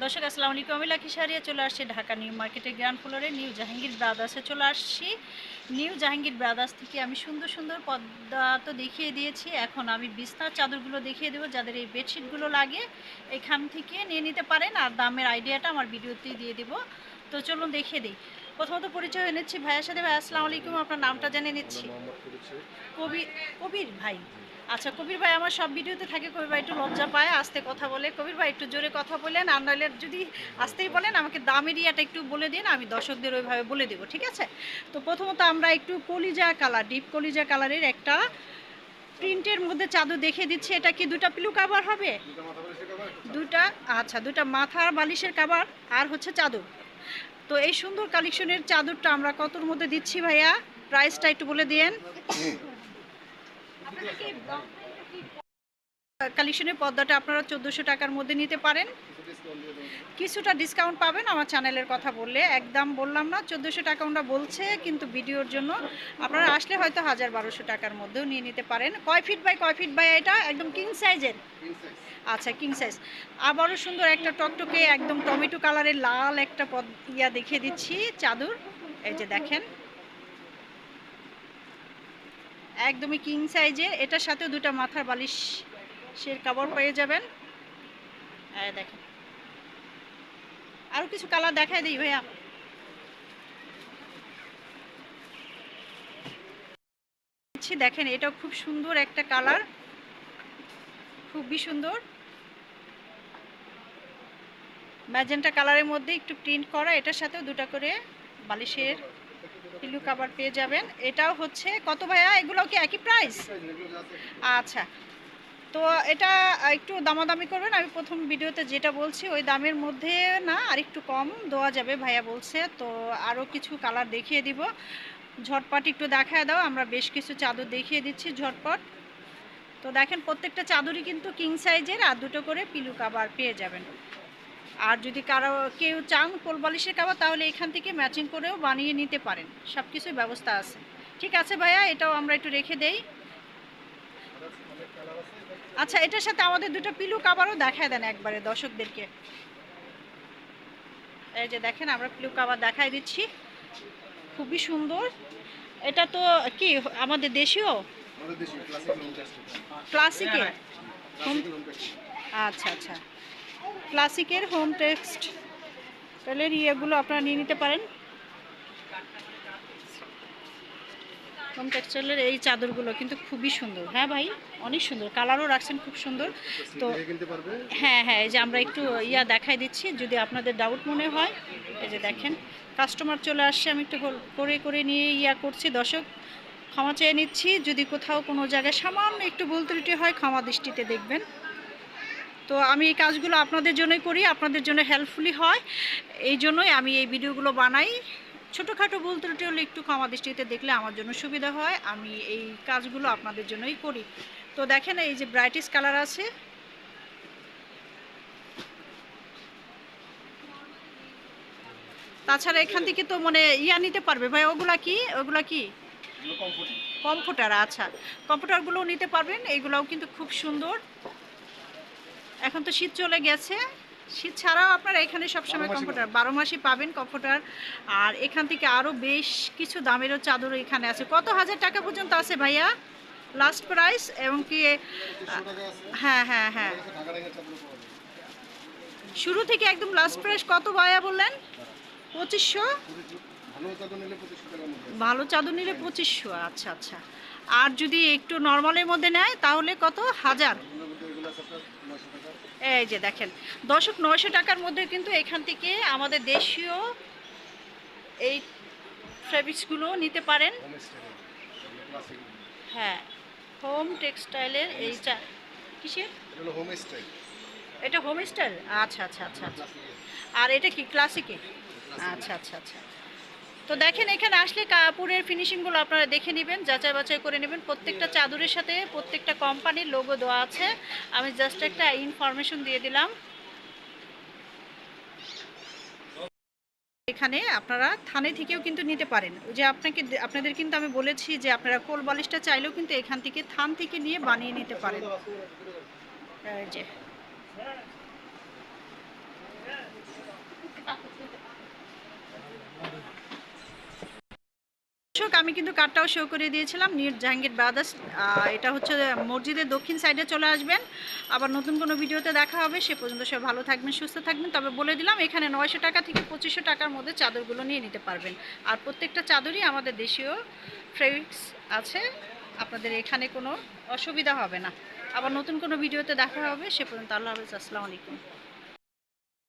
দর্শক আসসালামু আলাইকুম। আমি লাকি সারিয়া চলে আসছি ঢাকা নিউ মার্কেটে গ্র্যান্ড ফ্লোরে নিউ জাহাঙ্গীর ব্রাদার্সে চলে আসছি। নিউ জাহাঙ্গীর ব্রাদার্স থেকে আমি সুন্দর সুন্দর পদ্মা তো দেখিয়ে দিয়েছি। এখন আমি বিছনার চাদরগুলো দেখিয়ে দেবো যাদের এই বেডশিটগুলো লাগে এখান থেকে নিয়ে নিতে পারেন। আর দামের আইডিয়াটা আমার ভিডিওতেই দিয়ে দিব। তো চলুন দেখিয়ে দিই। প্রথমত পরিচয় হয়ে নিচ্ছি ভাইয়ের সাথে। ভাই আসসালামু আলাইকুম। আপনার নামটা জেনে নিচ্ছি। কবির কবির ভাই। আচ্ছা কবির ভাই, আমার সব ভিডিওতে থাকে কবির ভাই একটু লজ্জা পায়, আস্তে কথা বলে। কবির ভাই, একটু জোরে কথা বলেন, আর নাহলে যদি আস্তেই বলেন, আমাকে দাম এরিয়াটা একটু বলে দিন, আমি দর্শকদের ওইভাবে বলে দেবো, ঠিক আছে? তো প্রথমত আমরা একটু কলিজা কালার, ডিপ কলিজা কালারের একটা প্রিন্টের মধ্যে চাদর দেখে দিচ্ছি। এটা কি দুটা পিলু কাভার হবে? দুটো আচ্ছা দুটা মাথার বালিশের কাভার আর হচ্ছে চাদর। তো এই সুন্দর কালেকশনের চাদরটা আমরা কতর মধ্যে দিচ্ছি ভাইয়া? প্রাইসটা একটু বলে দিয়েন। কালেকশনের পর্দাটা আপনারা চোদ্দোশো টাকার মধ্যে নিতে পারেন। কিছুটা ডিসকাউন্ট পাবেন, আমার চ্যানেলের কথা বললে। একদম বললাম না, চোদ্দোশো টাকা আমরা বলছে, কিন্তু ভিডিওর জন্য আপনারা আসলে হয়তো হাজার বারোশো টাকার মধ্যেও নিয়ে নিতে পারেন। কয় ফিট বাই কয় ফিট বাই এটা? একদম কিং সাইজের আচ্ছা কিং সাইজ আবারও সুন্দর একটা টকটকে, একদম টমেটো কালারের লাল একটা পদ ইয়া দেখিয়ে দিচ্ছি, চাদর। এই যে দেখেন একদমই কিং সাইজের এটার সাথেও দুটো মাথার বালিশের কাপড় পেয়ে যাবেন। দেখেন। আরও কিছু কালার দেখায় দিই ভাইয়া। দিচ্ছি, দেখেন এটাও খুব সুন্দর একটা কালার খুবই সুন্দর। ম্যাজেন্টা কালারের মধ্যে একটু প্রিন্ট করা। এটার সাথেও দুটো করে বালিশের পিলু কাবার পেয়ে যাবেন। এটাও হচ্ছে, কত ভাইয়া? এগুলো কি একই প্রাইস আচ্ছা। তো এটা একটু দামাদামি করবেন। আমি প্রথম ভিডিওতে যেটা বলছি, ওই দামের মধ্যে না আর একটু কম দেওয়া যাবে, ভাইয়া বলছে। তো আরও কিছু কালার দেখিয়ে দিব। ঝটপট একটু দেখায় দাও, আমরা বেশ কিছু চাদর দেখিয়ে দিচ্ছি ঝটপট। তো দেখেন, প্রত্যেকটা চাদরই কিন্তু কিং সাইজের আর দুটো করে পিলু কাবার পেয়ে যাবেন। আর যদি কারও কেউ চান কোল বালিশের কাভার তাহলে এখান থেকে ম্যাচিং করেও বানিয়ে নিতে পারেন। সব কিছুই ব্যবস্থা আছে। ঠিক আছে ভাইয়া এটাও আমরা একটু রেখে দেই। আচ্ছা এটার সাথে আমাদের দুটো পিলু কাবারও দেখায় দেন একবারে দর্শকদেরকে। এই যে দেখেন আমরা পিলু কাবার দেখাই দিচ্ছি। খুবই সুন্দর। এটা তো কি আমাদের দেশীয়? ক্লাসিক লোন টেস্ট আচ্ছা আচ্ছা। ক্লাসিকের হোম টেক্সট তাহলে ইয়েগুলো আপনারা নিয়ে নিতে পারেন। হোম টেক্সটাইলের এই চাদরগুলো কিন্তু খুবই সুন্দর। হ্যাঁ ভাই অনেক সুন্দর। কালারও রাখছেন খুব সুন্দর। তো হ্যাঁ হ্যাঁ এই যে আমরা একটু ইয়া দেখাই দিচ্ছি যদি আপনাদের ডাউট মনে হয় এই যে দেখেন কাস্টমার চলে আসছে আমি একটু করে করে নিয়ে ইয়া করছি। দর্শক ক্ষমা চেয়ে নিচ্ছি যদি কোথাও কোনো জায়গায় সামান্য একটু ভুল ত্রুটি হয় ক্ষমা দৃষ্টিতে দেখবেন। তো আমি এই কাজগুলো আপনাদের জন্যই করি আপনাদের জন্য হেল্পফুলি হয়। এই জন্যই আমি এই ভিডিওগুলো বানাই। ছোটোখাটো ভুল ত্রুটি হলে একটু ক্ষমা দৃষ্টিতে দেখলে আমার জন্য সুবিধা হয়। আমি এই কাজগুলো আপনাদের জন্যই করি। তো দেখেন এই যে ব্রাইটিস কালার আছে। তাছাড়া এখান থেকে তো মানে ইয়া নিতে পারবে। ভাই ওগুলা কি? ওগুলা কি? কম্পিউটার আচ্ছা। কম্পিউটারগুলোও নিতে পারবেন। এইগুলোও কিন্তু খুব সুন্দর। এখন তো শীত চলে গেছে। শীত ছাড়াও আপনারা এখানে সবসময় মাসই বারো মাসই পাবেন কম্পিউটার আর এখান থেকে আরও বেশ কিছু দামেরও চাদর এখানে আছে। কত হাজার টাকা পর্যন্ত আছে ভাইয়া? লাস্ট প্রাইস এবং কি হ্যাঁ হ্যাঁ হ্যাঁ। শুরু থেকে একদম লাস্ট প্রাইস কত ভাইয়া বললেন? পঁচিশশো। ভালো চাদর নিলে পঁচিশশো আচ্ছা আচ্ছা। আর যদি একটু নর্মালের মধ্যে নেয় তাহলে কত? হাজার। এই যে দেখেন দশক নয়শো টাকার মধ্যে কিন্তু এখান থেকে আমাদের দেশীয় এই ফ্যাব্রিক্সগুলো নিতে পারেন। ক্লাসিক হ্যাঁ হোম টেক্সটাইলের এই চা কিসের? এটা হোম স্টাইল এটা হোম স্টাইল আচ্ছা আচ্ছা আচ্ছা আচ্ছা। আর এটা কি ক্লাসিকে আচ্ছা আচ্ছা আচ্ছা। তো দেখেন, এখানে আসলে কাপড়ের ফিনিশিংগুলো আপনারা দেখে নেবেন, যাচাই বাছাই করে নেবেন। প্রত্যেকটা চাদরের সাথে প্রত্যেকটা কোম্পানির লোগো দেওয়া আছে। আমি জাস্ট একটা ইনফরমেশন দিয়ে দিলাম। এখানে আপনারা থানে থেকেও কিন্তু নিতে পারেন। যে আপনাকে আপনাদের কিন্তু আমি বলেছি যে আপনারা কোল বালিশটা চাইলেও কিন্তু এখান থেকে থান থেকে নিয়ে বানিয়ে নিতে পারেন। যে। দর্শক, আমি কিন্তু কার্ডটাও শো করে দিয়েছিলাম, নির জাহাঙ্গীর ব্রাদার্স এটা হচ্ছে মসজিদের দক্ষিণ সাইডে চলে আসবেন। আবার নতুন কোনো ভিডিওতে দেখা হবে, সে পর্যন্ত সব ভালো থাকবেন, সুস্থ থাকবেন। তবে বলে দিলাম, এখানে নয়শো টাকা থেকে পঁচিশশো টাকার মধ্যে চাদরগুলো নিয়ে নিতে পারবেন। আর প্রত্যেকটা চাদরই আমাদের দেশীয় ফ্রেক্স আছে, আপনাদের এখানে কোনো অসুবিধা হবে না। আবার নতুন কোনো ভিডিওতে দেখা হবে, সে পর্যন্ত আল্লাহ হাফিজ, আসসালামু আলাইকুম।